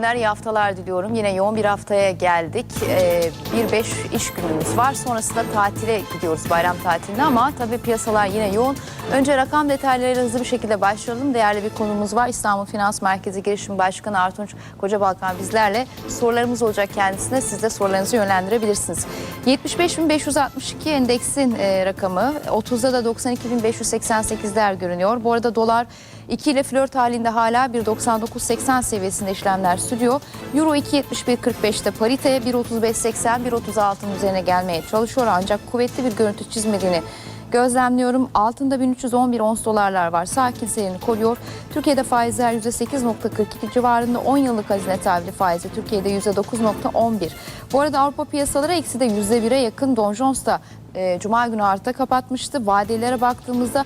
günler, iyi haftalar diliyorum. Yine yoğun bir haftaya geldik. Ee, bir beş iş günümüz var. Sonrasında tatile gidiyoruz, bayram tatiline ama tabii piyasalar yine yoğun. Önce rakam detaylarıyla hızlı bir şekilde başlayalım. Değerli bir konumuz var. İstanbul Finans Merkezi Girişim Başkanı Artunç Kocabalkan bizlerle. Sorularımız olacak kendisine. Siz de sorularınızı yönlendirebilirsiniz. 75.562 endeksin e, rakamı. 30'da da 92.588'ler görünüyor. Bu arada dolar 2 ile flört halinde hala 1.99.80 seviyesinde işlemler sürüyor. Euro 2.71.45'te parite 1.35.80 1.36'ın üzerine gelmeye çalışıyor ancak kuvvetli bir görüntü çizmediğini gözlemliyorum. Altında 1311 ons dolarlar var. Sakin seyrini koruyor. Türkiye'de faizler %8.42 civarında 10 yıllık hazine tahvili faizi Türkiye'de %9.11. Bu arada Avrupa piyasaları eksi de %1'e yakın Dow Jones da e, Cuma günü artta kapatmıştı. Vadelere baktığımızda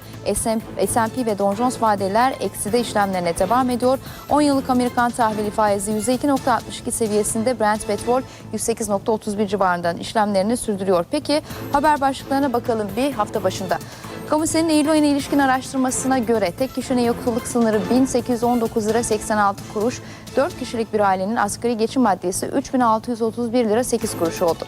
S&P ve Dow Jones vadeler ekside işlemlerine devam ediyor. 10 yıllık Amerikan tahvili faizi %2.62 seviyesinde Brent petrol 108.31 civarından işlemlerini sürdürüyor. Peki haber başlıklarına bakalım bir hafta başında. Kamusenin Eylül ayına ilişkin araştırmasına göre tek kişinin yoksulluk sınırı 1819 lira 86 kuruş, 4 kişilik bir ailenin asgari geçim maddesi 3631 lira 8 kuruş oldu.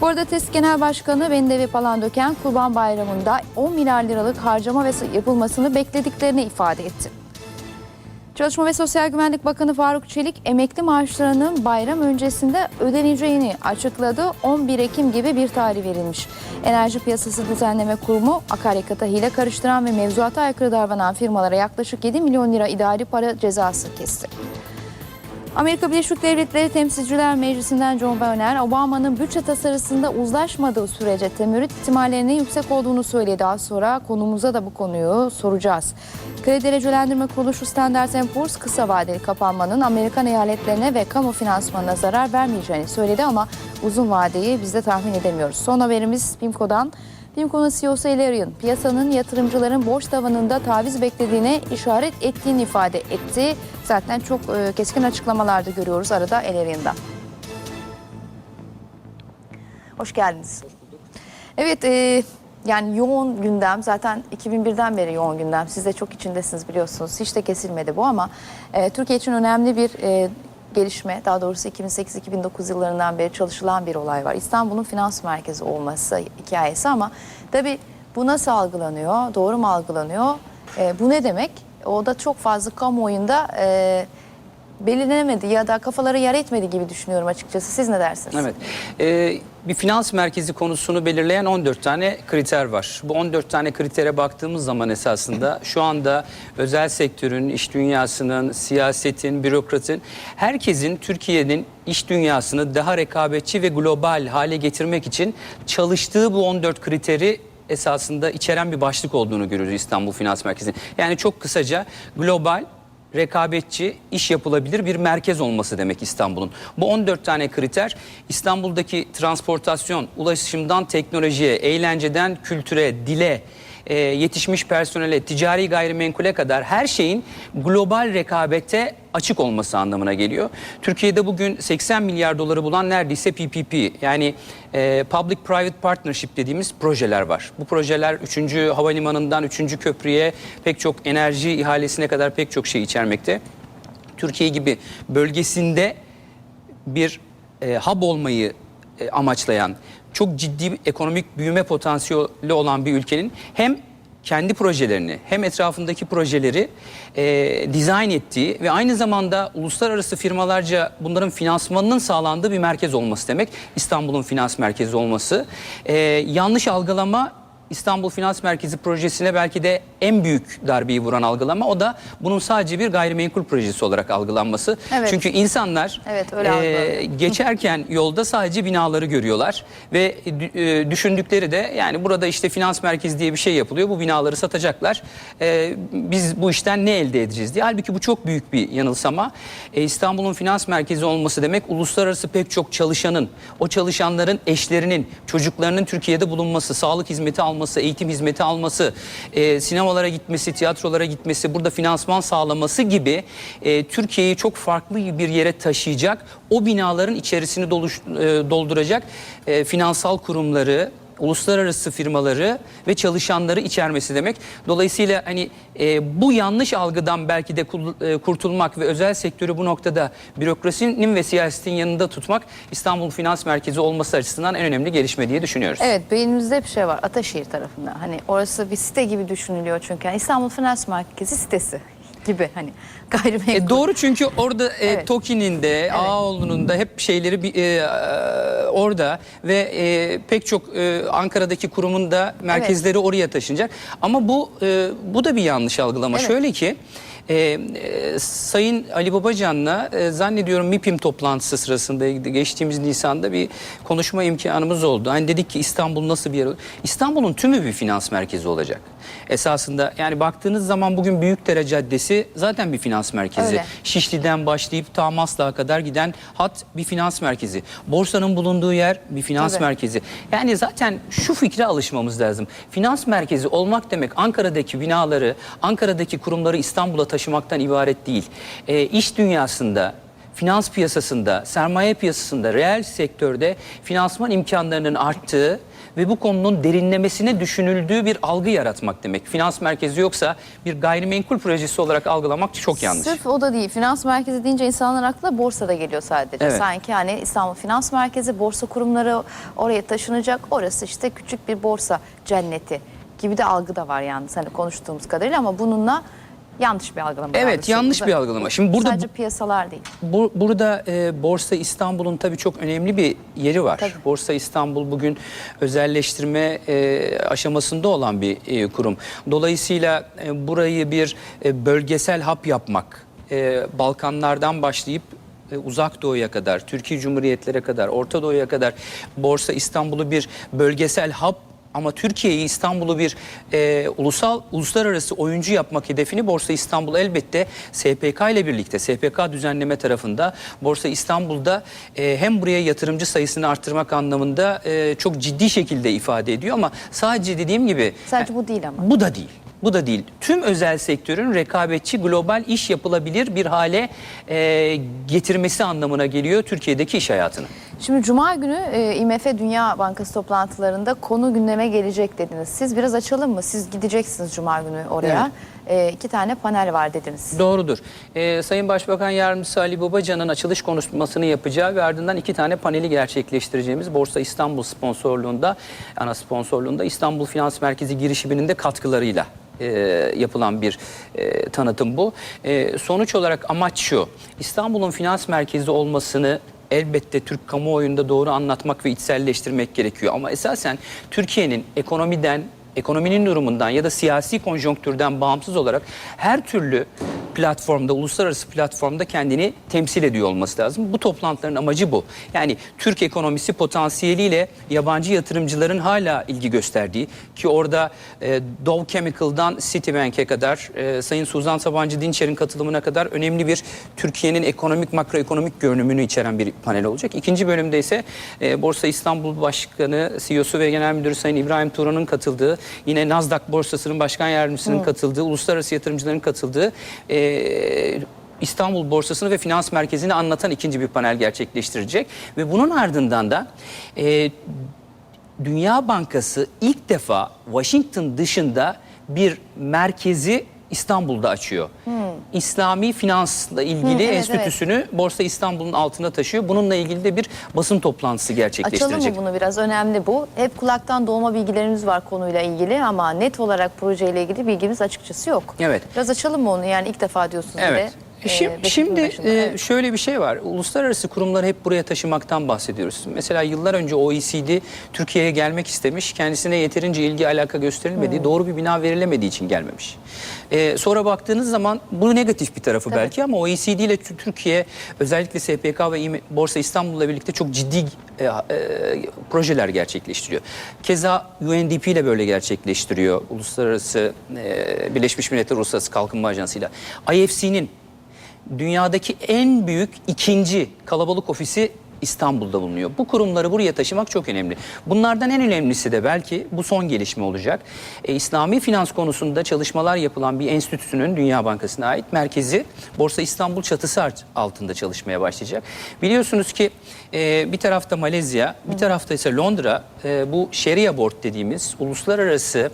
Bu arada TES Genel Başkanı Bendevi Palandöken Kurban Bayramı'nda 10 milyar liralık harcama ve yapılmasını beklediklerini ifade etti. Çalışma ve Sosyal Güvenlik Bakanı Faruk Çelik emekli maaşlarının bayram öncesinde ödeneceğini açıkladı. 11 Ekim gibi bir tarih verilmiş. Enerji Piyasası Düzenleme Kurumu akaryakıta hile karıştıran ve mevzuata aykırı davranan firmalara yaklaşık 7 milyon lira idari para cezası kesti. Amerika Birleşik Devletleri Temsilciler Meclisi'nden John Boehner, Obama'nın bütçe tasarısında uzlaşmadığı sürece temerrüt ihtimallerinin yüksek olduğunu söyledi. Daha sonra konumuza da bu konuyu soracağız. Kredi Derecelendirme Kuruluşu Standard Poor's kısa vadeli kapanmanın Amerikan eyaletlerine ve kamu finansmanına zarar vermeyeceğini söyledi ama uzun vadeyi biz de tahmin edemiyoruz. Son haberimiz BIMCO'dan. BIMCO'nun CEO'su Elerion, piyasanın yatırımcıların borç tavanında taviz beklediğine işaret ettiğini ifade etti. Zaten çok e, keskin açıklamalarda görüyoruz arada Elerion'dan. Hoş geldiniz. Evet, e, yani yoğun gündem zaten 2001'den beri yoğun gündem. Siz de çok içindesiniz biliyorsunuz. Hiç de kesilmedi bu ama e, Türkiye için önemli bir e, gelişme. Daha doğrusu 2008-2009 yıllarından beri çalışılan bir olay var. İstanbul'un finans merkezi olması hikayesi ama tabii bu nasıl algılanıyor? Doğru mu algılanıyor? E, bu ne demek? O da çok fazla kamuoyunda e, belirlenemedi ya da kafaları yer etmedi gibi düşünüyorum açıkçası. Siz ne dersiniz? Evet. Ee, bir finans merkezi konusunu belirleyen 14 tane kriter var. Bu 14 tane kritere baktığımız zaman esasında şu anda özel sektörün, iş dünyasının, siyasetin, bürokratın, herkesin Türkiye'nin iş dünyasını daha rekabetçi ve global hale getirmek için çalıştığı bu 14 kriteri esasında içeren bir başlık olduğunu görüyoruz İstanbul Finans Merkezi'nin. Yani çok kısaca global, rekabetçi, iş yapılabilir bir merkez olması demek İstanbul'un. Bu 14 tane kriter İstanbul'daki transportasyon, ulaşımdan teknolojiye, eğlenceden kültüre, dile, e, yetişmiş personele, ticari gayrimenkule kadar her şeyin global rekabete açık olması anlamına geliyor. Türkiye'de bugün 80 milyar doları bulan neredeyse PPP yani e, Public Private Partnership dediğimiz projeler var. Bu projeler 3. havalimanından 3. köprüye pek çok enerji ihalesine kadar pek çok şey içermekte. Türkiye gibi bölgesinde bir e, hub olmayı e, amaçlayan, çok ciddi bir ekonomik büyüme potansiyeli olan bir ülkenin hem kendi projelerini hem etrafındaki projeleri e, dizayn ettiği ve aynı zamanda uluslararası firmalarca bunların finansmanının sağlandığı bir merkez olması demek. İstanbul'un finans merkezi olması. E, yanlış algılama İstanbul Finans Merkezi projesine belki de en büyük darbeyi vuran algılama o da bunun sadece bir gayrimenkul projesi olarak algılanması. Evet. Çünkü insanlar Evet, öyle e, geçerken yolda sadece binaları görüyorlar ve e, düşündükleri de yani burada işte finans merkezi diye bir şey yapılıyor bu binaları satacaklar E, biz bu işten ne elde edeceğiz diye. Halbuki bu çok büyük bir yanılsama. E, İstanbul'un finans merkezi olması demek uluslararası pek çok çalışanın o çalışanların eşlerinin çocuklarının Türkiye'de bulunması sağlık hizmeti alması eğitim hizmeti alması e, sinemalara gitmesi tiyatrolara gitmesi burada finansman sağlaması gibi e, Türkiye'yi çok farklı bir yere taşıyacak o binaların içerisini doluş, e, dolduracak e, finansal kurumları uluslararası firmaları ve çalışanları içermesi demek. Dolayısıyla hani e, bu yanlış algıdan belki de e, kurtulmak ve özel sektörü bu noktada bürokrasinin ve siyasetin yanında tutmak İstanbul Finans Merkezi olması açısından en önemli gelişme diye düşünüyoruz. Evet beynimizde bir şey var Ataşehir tarafında. Hani orası bir site gibi düşünülüyor çünkü. Yani İstanbul Finans Merkezi sitesi gibi hani gayrimenkul. E, doğru çünkü orada e, Evet. TOKİ'nin de Ağaoğlu'nun da hep şeyleri bir, e, orada ve e, pek çok e, Ankara'daki kurumun da merkezleri oraya taşınacak. Ama bu e, bu da bir yanlış algılama. Evet. Şöyle ki e, e, Sayın Ali Babacan'la e, zannediyorum MİPİM toplantısı sırasında geçtiğimiz Nisan'da bir konuşma imkanımız oldu. Hani dedik ki İstanbul nasıl bir yer? İstanbul'un tümü bir finans merkezi olacak. Esasında yani baktığınız zaman bugün Büyükdere Caddesi zaten bir finans merkezi. Öyle. Şişli'den başlayıp ta Maslak'a kadar giden hat bir finans merkezi. Borsanın bulunduğu yer bir finans Tabii. merkezi. Yani zaten şu fikre alışmamız lazım. Finans merkezi olmak demek Ankara'daki binaları, Ankara'daki kurumları İstanbul'a taşımaktan ibaret değil. E, iş dünyasında finans piyasasında, sermaye piyasasında, reel sektörde finansman imkanlarının arttığı ve bu konunun derinlemesine düşünüldüğü bir algı yaratmak demek. Finans merkezi yoksa bir gayrimenkul projesi olarak algılamak çok yanlış. Sırf o da değil. Finans merkezi deyince insanların aklına borsa da geliyor sadece. Evet. Sanki hani İstanbul Finans Merkezi, borsa kurumları oraya taşınacak. Orası işte küçük bir borsa cenneti gibi de algı da var yani hani konuştuğumuz kadarıyla ama bununla yanlış bir algılama. Evet, yanlış bir algılama. Şimdi burada sadece piyasalar değil. Bu, burada e, Borsa İstanbul'un tabii çok önemli bir yeri var. Tabii. Borsa İstanbul bugün özelleştirme e, aşamasında olan bir e, kurum. Dolayısıyla e, burayı bir e, bölgesel hap yapmak, e, Balkanlardan başlayıp e, Uzak Doğu'ya kadar, Türkiye Cumhuriyetlere kadar, Orta Doğu'ya kadar Borsa İstanbul'u bir bölgesel hap ama Türkiye'yi İstanbul'u bir e, ulusal uluslararası oyuncu yapmak hedefini Borsa İstanbul elbette SPK ile birlikte SPK düzenleme tarafında Borsa İstanbul'da e, hem buraya yatırımcı sayısını arttırmak anlamında e, çok ciddi şekilde ifade ediyor ama sadece dediğim gibi Sadece bu değil ama. bu da değil. Bu da değil. Tüm özel sektörün rekabetçi global iş yapılabilir bir hale e, getirmesi anlamına geliyor Türkiye'deki iş hayatını. Şimdi Cuma günü e, IMF Dünya Bankası toplantılarında konu gündeme gelecek dediniz. Siz biraz açalım mı? Siz gideceksiniz Cuma günü oraya. E, iki tane panel var dediniz. Doğrudur. Ee, Sayın Başbakan Yardımcısı Ali Babacan'ın açılış konuşmasını yapacağı ve ardından iki tane paneli gerçekleştireceğimiz Borsa İstanbul sponsorluğunda, ana sponsorluğunda İstanbul Finans Merkezi girişiminin de katkılarıyla e, yapılan bir e, tanıtım bu. E, sonuç olarak amaç şu, İstanbul'un finans merkezi olmasını elbette Türk kamuoyunda doğru anlatmak ve içselleştirmek gerekiyor. Ama esasen Türkiye'nin ekonomiden ekonominin durumundan ya da siyasi konjonktürden bağımsız olarak her türlü platformda, uluslararası platformda kendini temsil ediyor olması lazım. Bu toplantıların amacı bu. Yani Türk ekonomisi potansiyeliyle yabancı yatırımcıların hala ilgi gösterdiği ki orada e, Dow Chemical'dan Citibank'e kadar, e, Sayın Suzan Sabancı Dinçer'in katılımına kadar önemli bir Türkiye'nin ekonomik, makroekonomik görünümünü içeren bir panel olacak. İkinci bölümde ise e, Borsa İstanbul Başkanı, CEO'su ve Genel Müdürü Sayın İbrahim Turan'ın katıldığı, yine Nasdaq Borsası'nın başkan yardımcısının katıldığı, uluslararası yatırımcıların katıldığı e, İstanbul Borsası'nı ve finans merkezini anlatan ikinci bir panel gerçekleştirecek. Ve bunun ardından da e, Dünya Bankası ilk defa Washington dışında bir merkezi İstanbul'da açıyor. İslami finansla ilgili Hı, evet, enstitüsünü Borsa İstanbul'un altına taşıyor. Bununla ilgili de bir basın toplantısı Açalım gerçekleştirecek. mı bunu biraz? Önemli bu. Hep kulaktan dolma bilgilerimiz var konuyla ilgili ama net olarak projeyle ilgili bilgimiz açıkçası yok. Evet. Biraz açalım mı onu? Yani ilk defa diyorsunuz Evet. bir Şimdi, e, şimdi başında. e, Evet. şöyle bir şey var. Uluslararası kurumları hep buraya taşımaktan bahsediyoruz. Mesela yıllar önce OECD Türkiye'ye gelmek istemiş. Kendisine yeterince ilgi alaka gösterilmediği, Hmm. doğru bir bina verilemediği için gelmemiş. E, sonra baktığınız zaman bu negatif bir tarafı belki ama OECD ile Tü- Türkiye özellikle SPK ve Borsa İstanbul'la birlikte çok ciddi e, e, projeler gerçekleştiriyor. Keza UNDP ile böyle gerçekleştiriyor. Uluslararası e, Birleşmiş Milletler Uluslararası Kalkınma Ajansı ile. IFC'nin dünyadaki en büyük ikinci kalabalık ofisi İstanbul'da bulunuyor. Bu kurumları buraya taşımak çok önemli. Bunlardan en önemlisi de belki bu son gelişme olacak. E, İslami finans konusunda çalışmalar yapılan bir enstitüsünün Dünya Bankası'na ait merkezi Borsa İstanbul çatısı altında çalışmaya başlayacak. Biliyorsunuz ki e, bir tarafta Malezya, bir tarafta ise Londra e, bu Sharia Board dediğimiz uluslararası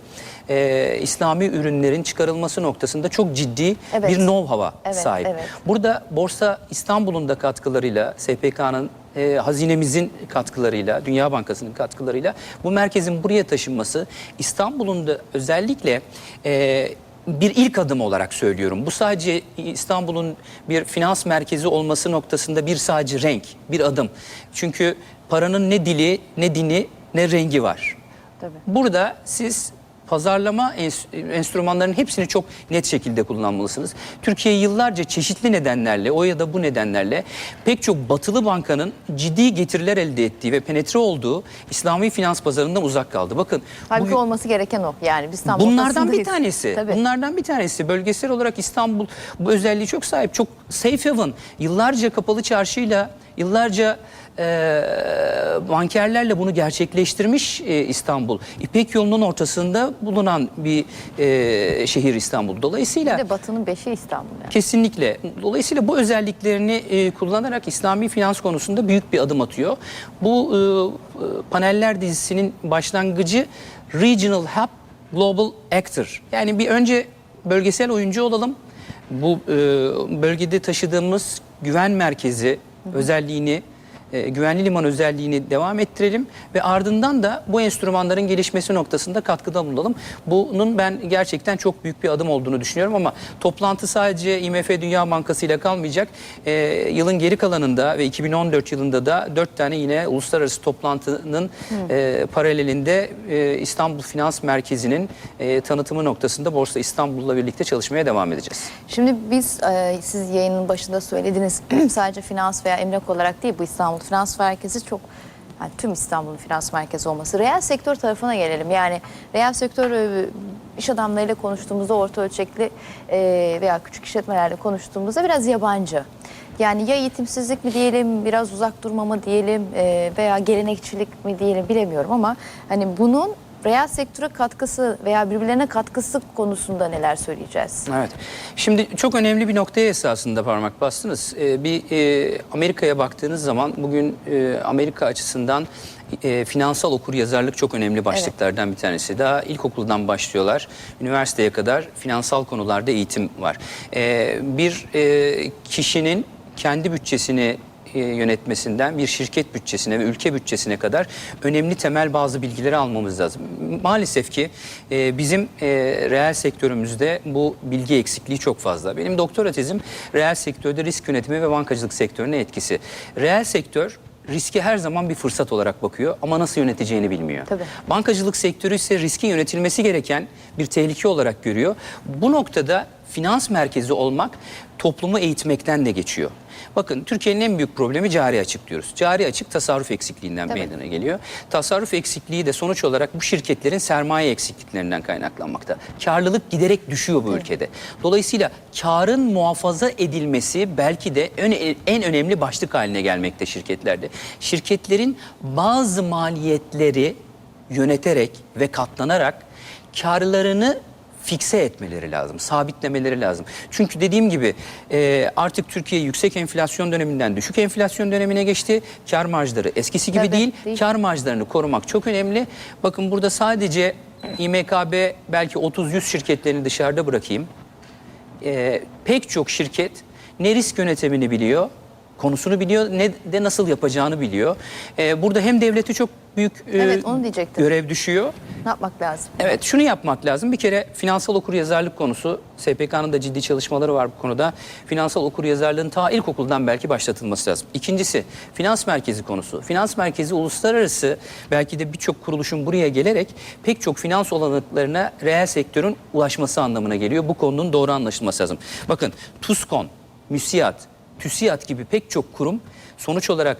e, İslami ürünlerin çıkarılması noktasında çok ciddi Evet. bir know-how'a Evet, sahip. evet. Burada Borsa İstanbul'un da katkılarıyla, SPK'nın e, hazinemizin katkılarıyla, Dünya Bankası'nın katkılarıyla bu merkezin buraya taşınması İstanbul'un da özellikle e, bir ilk adım olarak söylüyorum. Bu sadece İstanbul'un bir finans merkezi olması noktasında bir sadece renk, bir adım. Çünkü paranın ne dili, ne dini, ne rengi var. Tabii. Burada siz pazarlama ens- enstrümanlarının hepsini çok net şekilde kullanmalısınız. Türkiye yıllarca çeşitli nedenlerle, o ya da bu nedenlerle pek çok batılı bankanın ciddi getiriler elde ettiği ve penetre olduğu İslami finans pazarından uzak kaldı. Bakın Halbuki bugün- olması gereken o. Yani biz tam Bunlardan bir tanesi. Tabii. Bunlardan bir tanesi. Bölgesel olarak İstanbul bu özelliği çok sahip. Çok safe haven. Yıllarca kapalı çarşıyla, yıllarca e, bankerlerle bunu gerçekleştirmiş e, İstanbul. İpek yolunun ortasında bulunan bir e, şehir İstanbul. Dolayısıyla Bir de Batı'nın beşi İstanbul. Yani. Kesinlikle. Dolayısıyla bu özelliklerini e, kullanarak İslami finans konusunda büyük bir adım atıyor. Bu e, e, paneller dizisinin başlangıcı Regional Hub Global Actor. Yani bir önce bölgesel oyuncu olalım. Bu e, bölgede taşıdığımız güven merkezi özelliğini e, güvenli liman özelliğini devam ettirelim ve ardından da bu enstrümanların gelişmesi noktasında katkıda bulunalım. Bunun ben gerçekten çok büyük bir adım olduğunu düşünüyorum ama toplantı sadece IMF Dünya Bankası ile kalmayacak. E, yılın geri kalanında ve 2014 yılında da dört tane yine uluslararası toplantının e, paralelinde e, İstanbul Finans Merkezi'nin e, tanıtımı noktasında Borsa İstanbul'la birlikte çalışmaya devam edeceğiz. Şimdi biz e, siz yayının başında söylediniz sadece finans veya emlak olarak değil bu İstanbul Finans Merkezi çok yani tüm İstanbul'un finans merkezi olması. Reel sektör tarafına gelelim. Yani reel sektör e, iş adamlarıyla konuştuğumuzda orta ölçekli e, veya küçük işletmelerle konuştuğumuzda biraz yabancı. Yani ya eğitimsizlik mi diyelim, biraz uzak durma mı diyelim e, veya gelenekçilik mi diyelim bilemiyorum ama hani bunun reel sektöre katkısı veya birbirlerine katkısı konusunda neler söyleyeceğiz? Evet. Şimdi çok önemli bir noktaya esasında parmak bastınız. Ee, bir e, Amerika'ya baktığınız zaman bugün e, Amerika açısından e, finansal okur yazarlık çok önemli başlıklardan bir tanesi. Daha ilkokuldan başlıyorlar. Üniversiteye kadar finansal konularda eğitim var. Ee, bir e, kişinin kendi bütçesini e, yönetmesinden bir şirket bütçesine ve ülke bütçesine kadar önemli temel bazı bilgileri almamız lazım. Maalesef ki e, bizim e, reel sektörümüzde bu bilgi eksikliği çok fazla. Benim doktora tezim reel sektörde risk yönetimi ve bankacılık sektörüne etkisi. Reel sektör riske her zaman bir fırsat olarak bakıyor ama nasıl yöneteceğini bilmiyor. Tabii. Bankacılık sektörü ise riskin yönetilmesi gereken bir tehlike olarak görüyor. Bu noktada finans merkezi olmak toplumu eğitmekten de geçiyor. Bakın Türkiye'nin en büyük problemi cari açık diyoruz. Cari açık tasarruf eksikliğinden Tabii. meydana geliyor. Tasarruf eksikliği de sonuç olarak bu şirketlerin sermaye eksikliklerinden kaynaklanmakta. Karlılık giderek düşüyor bu ülkede. Dolayısıyla karın muhafaza edilmesi belki de ön- en önemli başlık haline gelmekte şirketlerde. Şirketlerin bazı maliyetleri yöneterek ve katlanarak karlarını fikse etmeleri lazım, sabitlemeleri lazım. Çünkü dediğim gibi e, artık Türkiye yüksek enflasyon döneminden düşük enflasyon dönemine geçti. Kar marjları eskisi gibi Tabii, değil. değil. Kar marjlarını korumak çok önemli. Bakın burada sadece İMKB belki 30-100 şirketlerini dışarıda bırakayım. E, pek çok şirket ne risk yönetimini biliyor, konusunu biliyor ne de nasıl yapacağını biliyor. E, burada hem devleti çok büyük e, Evet, onu diyecektim. görev düşüyor. Ne yapmak lazım? Evet şunu yapmak lazım. Bir kere finansal okuryazarlık konusu SPK'nın da ciddi çalışmaları var bu konuda. Finansal okuryazarlığın ta ilkokuldan belki başlatılması lazım. İkincisi finans merkezi konusu. Finans merkezi uluslararası belki de birçok kuruluşun buraya gelerek pek çok finans olanaklarına reel sektörün ulaşması anlamına geliyor. Bu konunun doğru anlaşılması lazım. Bakın TUSKON, MÜSİAD, TÜSİAD gibi pek çok kurum sonuç olarak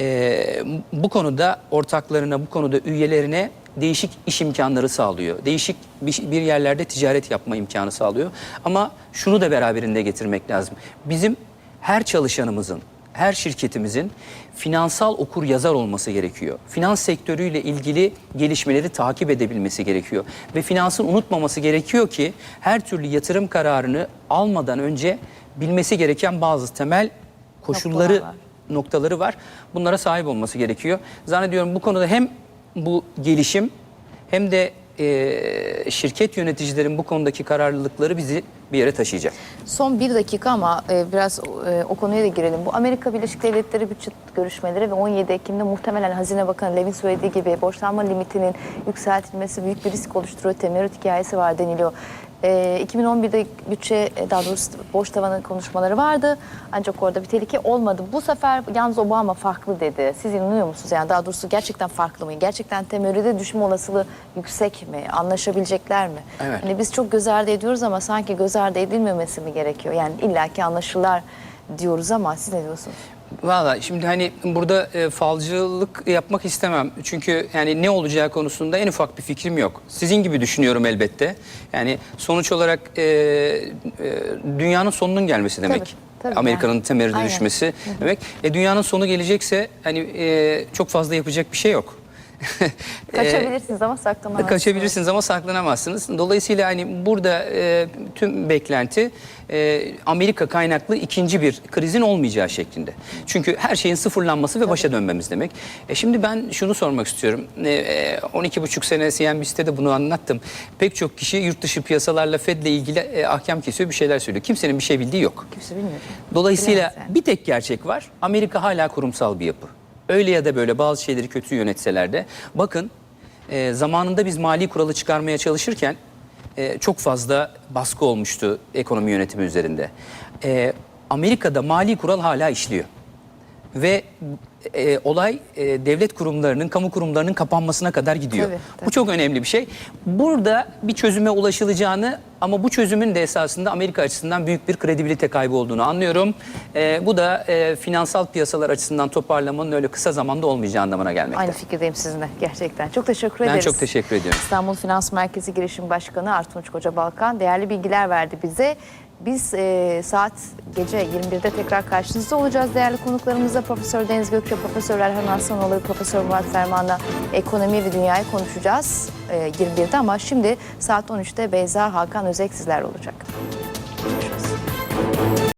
e, bu konuda ortaklarına, bu konuda üyelerine değişik iş imkanları sağlıyor. Değişik bir, bir yerlerde ticaret yapma imkanı sağlıyor. Ama şunu da beraberinde getirmek lazım. Bizim her çalışanımızın, her şirketimizin finansal okur yazar olması gerekiyor. Finans sektörüyle ilgili gelişmeleri takip edebilmesi gerekiyor. Ve finansın unutmaması gerekiyor ki her türlü yatırım kararını almadan önce bilmesi gereken bazı temel koşulları Noktalar var. noktaları var. Bunlara sahip olması gerekiyor. Zannediyorum bu konuda hem bu gelişim hem de e, şirket yöneticilerin bu konudaki kararlılıkları bizi bir yere taşıyacak. Son bir dakika ama e, biraz e, o konuya da girelim. Bu Amerika Birleşik Devletleri bütçe görüşmeleri ve 17 Ekim'de muhtemelen Hazine Bakanı Levin söylediği gibi borçlanma limitinin yükseltilmesi büyük bir risk oluşturuyor. Temerrüt hikayesi var deniliyor. E, 2011'de bütçe e, daha doğrusu borç tavanı konuşmaları vardı. Ancak orada bir tehlike olmadı. Bu sefer yalnız Obama farklı dedi. Siz inanıyor musunuz? Yani daha doğrusu gerçekten farklı mı? Gerçekten temerrüde düşme olasılığı yüksek mi? Anlaşabilecekler mi? Evet. Hani biz çok göz ardı ediyoruz ama sanki göz ardı edilmemesi mi gerekiyor? Yani illaki anlaşılar diyoruz ama siz ne diyorsunuz? Valla şimdi hani burada e, falcılık yapmak istemem. Çünkü yani ne olacağı konusunda en ufak bir fikrim yok. Sizin gibi düşünüyorum elbette. Yani sonuç olarak e, e, dünyanın sonunun gelmesi demek. Tabii, tabii Amerika'nın yani. Aynen. düşmesi demek. E, dünyanın sonu gelecekse hani e, çok fazla yapacak bir şey yok. E, Kaçabilirsiniz ama saklamazsınız. Kaçabilirsiniz ama saklanamazsınız. Dolayısıyla hani burada e, tüm beklenti e, Amerika kaynaklı ikinci bir krizin olmayacağı şeklinde. Çünkü her şeyin sıfırlanması ve başa dönmemiz demek. E, şimdi ben şunu sormak istiyorum. E, e, 12,5 sene CNBC'de de bunu anlattım. Pek çok kişi yurt dışı piyasalarla Fed'le ilgili e, ahkam kesiyor bir şeyler söylüyor. Kimsenin bir şey bildiği yok. Kimse bilmiyor. Dolayısıyla yani. bir tek gerçek var. Amerika hala kurumsal bir yapı. Öyle ya da böyle bazı şeyleri kötü yönetseler de. Bakın e, zamanında biz mali kuralı çıkarmaya çalışırken e, çok fazla baskı olmuştu ekonomi yönetimi üzerinde. E, Amerika'da mali kural hala işliyor. Ve e, olay e, devlet kurumlarının, kamu kurumlarının kapanmasına kadar gidiyor. Tabii, tabii. Bu çok önemli bir şey. Burada bir çözüme ulaşılacağını ama bu çözümün de esasında Amerika açısından büyük bir kredibilite kaybı olduğunu anlıyorum. E, bu da e, finansal piyasalar açısından toparlamanın öyle kısa zamanda olmayacağı anlamına gelmekte. Aynı fikirdeyim sizinle gerçekten. Çok teşekkür Ben ederiz. çok teşekkür ediyorum. İstanbul Finans Merkezi Girişim Başkanı Artunç Koca Balkan değerli bilgiler verdi bize. Biz e, saat gece 21'de tekrar karşınızda olacağız. Değerli konuklarımızla Profesör Deniz Gökçe, Profesör Erhan Aslanoğlu, Profesör Murat Ferman'la ekonomi ve dünyayı konuşacağız e, 21'de ama şimdi saat 13'te Beyza Hakan Özek sizler olacak. Görüşmek üzere.